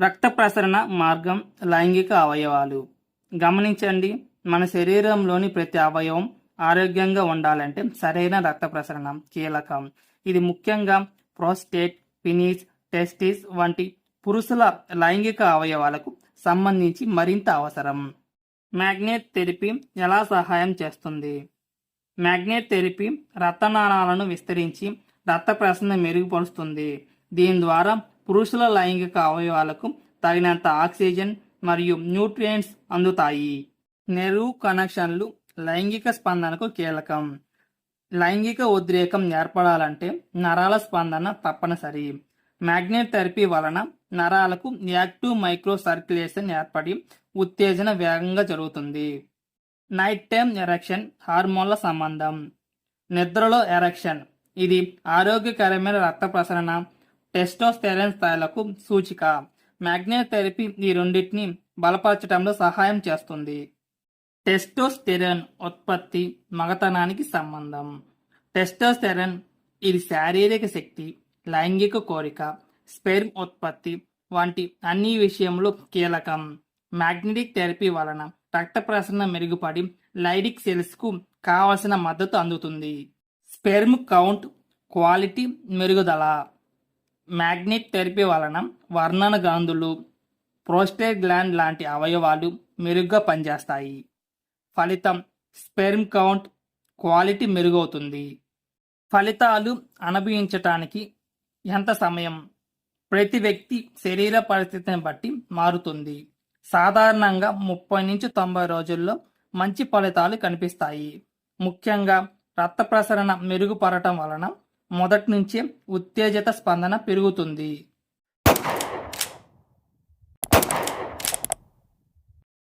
రక్త ప్రసరణ మార్గం లైంగిక అవయవాలు. గమనించండి మన శరీరంలోని ప్రతి అవయవం ఆరోగ్యంగా ఉండాలంటే సరైన రక్త ప్రసరణ కీలకం. ఇది ముఖ్యంగా ప్రోస్టేట్ పినీస్ టెస్టిస్ వంటి పురుషుల లైంగిక అవయవాలకు సంబంధించి మరింత అవసరం. మ్యాగ్నెట్ థెరపీ ఎలా సహాయం చేస్తుంది? మ్యాగ్నెట్ థెరపీ రక్తనాళాలను విస్తరించి రక్త ప్రసరణ మెరుగుపరుస్తుంది. దీని ద్వారా పురుషుల లైంగిక అవయవాలకు తగినంత ఆక్సిజన్ మరియు న్యూట్రియంట్స్ అందుతాయి. నెరువు కనెక్షన్లు లైంగిక స్పందనకు కీలకం. లైంగిక ఉద్రేకం ఏర్పడాలంటే నరాల స్పందన తప్పనిసరి. మ్యాగ్నెట్ థెరపీ వలన నరాలకు యాక్టివ్ మైక్రో సర్క్యులేషన్ ఏర్పడి ఉత్తేజన వేగంగా జరుగుతుంది. నైట్ టైం ఎరక్షన్ హార్మోన్ల సంబంధం. నిద్రలో ఎరక్షన్. ఇది ఆరోగ్యకరమైన రక్త ప్రసరణ టెస్టోస్టెరాన్ స్థాయిలకు సూచిక. మ్యాగ్నెథెరపీ ఈ రెండింటిని బలపరచడంలో సహాయం చేస్తుంది. టెస్టోస్టెరాన్ ఉత్పత్తి మగతనానికి సంబంధం. టెస్టోస్టెరాన్ ఇది శారీరక శక్తి లైంగిక కోరిక స్పెర్మ్ ఉత్పత్తి వంటి అన్ని విషయంలో కీలకం. మ్యాగ్నెటిక్ థెరపీ వలన రక్త ప్రసరణ మెరుగుపడి లైడిక్ సెల్స్కు కావలసిన మద్దతు అందుతుంది. స్పెర్మ్ కౌంట్ క్వాలిటీ మెరుగుదల. మ్యాగ్నెట్ థెరపీ వలన వర్ణన గాంధులు ప్రోస్టేట్ గ్లాండ్ లాంటి అవయవాలు మెరుగ్గా పనిచేస్తాయి. ఫలితం స్పెర్మ్ కౌంట్ క్వాలిటీ మెరుగవుతుంది. ఫలితాలు అనుభవించటానికి ఎంత సమయం? ప్రతి వ్యక్తి శరీర పరిస్థితిని బట్టి మారుతుంది. సాధారణంగా ముప్పై నుంచి తొంభై రోజుల్లో మంచి ఫలితాలు కనిపిస్తాయి. ముఖ్యంగా రక్త ప్రసరణ మెరుగుపడటం వలన మొదటి నుంచే ఉత్తేజిత స్పందన పెరుగుతుంది.